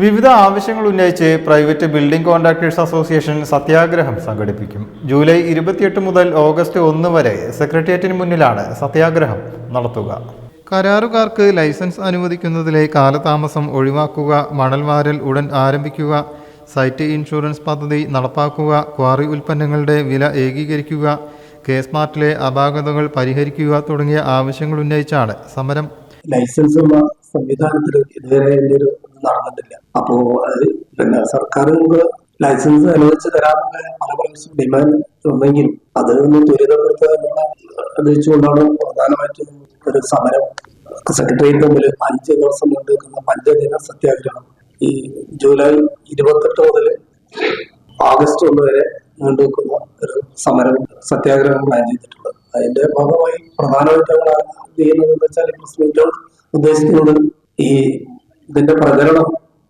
വിവിധ ആവശ്യങ്ങൾ ഉന്നയിച്ച് പ്രൈവറ്റ് ബിൽഡിംഗ് കോൺട്രാക്ടേഴ്സ് അസോസിയേഷൻ സത്യാഗ്രഹം സംഘടിപ്പിക്കും. ജൂലൈ ഇരുപത്തിയെട്ട് മുതൽ ഓഗസ്റ്റ് ഒന്ന് വരെ സെക്രട്ടേറിയറ്റിന് മുന്നിലാണ് സത്യാഗ്രഹം നടത്തുക. കരാറുകാർക്ക് ലൈസൻസ് അനുവദിക്കുന്നതിലെ കാലതാമസം ഒഴിവാക്കുക മണൽവാരൽ ഉടൻ ആരംഭിക്കുക സൈറ്റ് ഇൻഷുറൻസ് പദ്ധതി നടപ്പാക്കുക ക്വാറി ഉൽപ്പന്നങ്ങളുടെ വില ഏകീകരിക്കുക കെ സ്മാർട്ടിലെ അപാകതകൾ പരിഹരിക്കുക തുടങ്ങിയ ആവശ്യങ്ങൾ ഉന്നയിച്ചാണ് സമരം. ലൈസൻസ് സംവിധാനത്തിൽ ഇതുവരെ ഇതിന്റെ ഒരു നടന്നിട്ടില്ല. അപ്പോ പിന്നെ സർക്കാർ നമുക്ക് ലൈസൻസ് അനുവദിച്ച് തരാനുള്ള പല പ്രാവശ്യം ഡിമാൻഡ് ഉണ്ടെങ്കിൽ അത് ഒന്ന് ത്വരിതപ്പെടുത്തുക എന്നുള്ള പ്രധാനമായിട്ടും ഒരു സമരം. സെക്രട്ടേറിയറ്റ് മുമ്പിൽ അഞ്ച് ദിവസം നീണ്ടുനിൽക്കുന്ന പഞ്ചദിന സത്യാഗ്രഹം ഈ ജൂലൈ ഇരുപത്തെട്ട് മുതൽ ഓഗസ്റ്റ് ഒന്ന് വരെ നീണ്ടുനിൽക്കുന്ന ഒരു സമരം സത്യാഗ്രഹം പ്ലാൻ ചെയ്തിട്ടുള്ളത് അതിന്റെ ഭാഗമായി പ്രധാനമായിട്ട് ഞങ്ങൾ ചെയ്യുന്നത് എന്ന് വെച്ചാൽ പ്രസ് മീറ്റ് ഉദ്ദേശിക്കുന്നത് ഈ ഇതിന്റെ പ്രചരണം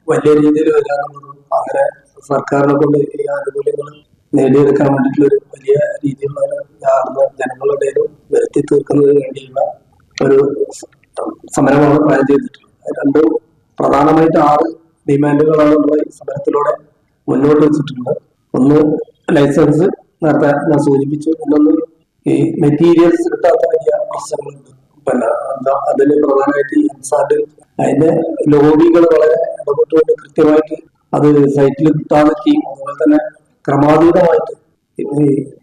വലിയ രീതിയിൽ വരിക എന്നുള്ളതും അങ്ങനെ സർക്കാരിനെ കൊണ്ട് ഈ ആനുകൂല്യങ്ങൾ നേടിയെടുക്കാൻ വേണ്ടിയിട്ടുള്ള ഒരു വലിയ രീതിയിലുള്ള ജനങ്ങളുടെ ഒരു വരുത്തി തീർക്കുന്നതിന് വേണ്ടിയുള്ള ഒരു സമരമാണ് പ്ലാൻ ചെയ്തിട്ടുള്ളത്. രണ്ട് പ്രധാനമായിട്ട് ആറ് ഡിമാൻഡുകളാണ് നമ്മൾ ഈ സമരത്തിലൂടെ മുന്നോട്ട് വെച്ചിട്ടുള്ളത്. ഒന്ന് ലൈസൻസ് നേരത്തെ ഞാൻ സൂചിപ്പിച്ചു. പിന്നൊന്ന് ഈ മെറ്റീരിയൽസ് കിട്ടാത്ത വലിയ പ്രശ്നങ്ങളുണ്ട് പിന്നെ എന്താ അതിൽ പ്രധാനമായിട്ട് ഈ എംസാറ്റ് അതിന്റെ ലോബികൾ വളരെ ഇടപെട്ടുകൊണ്ട് കൃത്യമായിട്ട് അത് സൈറ്റിൽ കിട്ടാതെയും അതുപോലെ തന്നെ ക്രമാതീതമായിട്ട്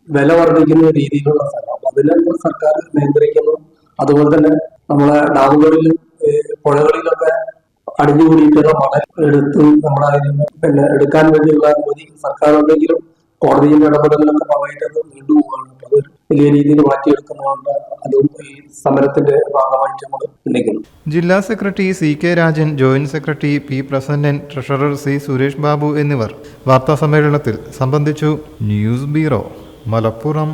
വില വർദ്ധിക്കുന്ന രീതിയിലുള്ള സ്ഥലം. അപ്പൊ അതിലൊക്കെ സർക്കാർ നിയന്ത്രിക്കുന്നു. അതുപോലെ തന്നെ നമ്മളെ ഡാമുകളിലും പുഴകളിലൊക്കെ അടിഞ്ഞുകൂടിയിട്ടുള്ള മണൽ എടുത്ത് നമ്മുടെ പിന്നെ എടുക്കാൻ വേണ്ടിയുള്ള അനുമതി സർക്കാർ ഉണ്ടെങ്കിലും കോടതിയുടെ ഇടപെടലൊക്കെ പറയുന്നത് അത് നീണ്ടുപോകുകയാണ് അത് വലിയ രീതിയിൽ മാറ്റിയെടുക്കുന്നതുകൊണ്ട് അതും ഈ സമരത്തിന്റെ ഭാഗമായിട്ട് നമ്മൾ ചിന്തിക്കുന്നു ജില്ലാ secretary C K Rajan joint secretary P Prasannan treasurer C Suresh Babu എന്നിവർ വാർത്താ സമ്മേളനത്തിൽ സംബന്ധിച്ചു. News bureau Malappuram.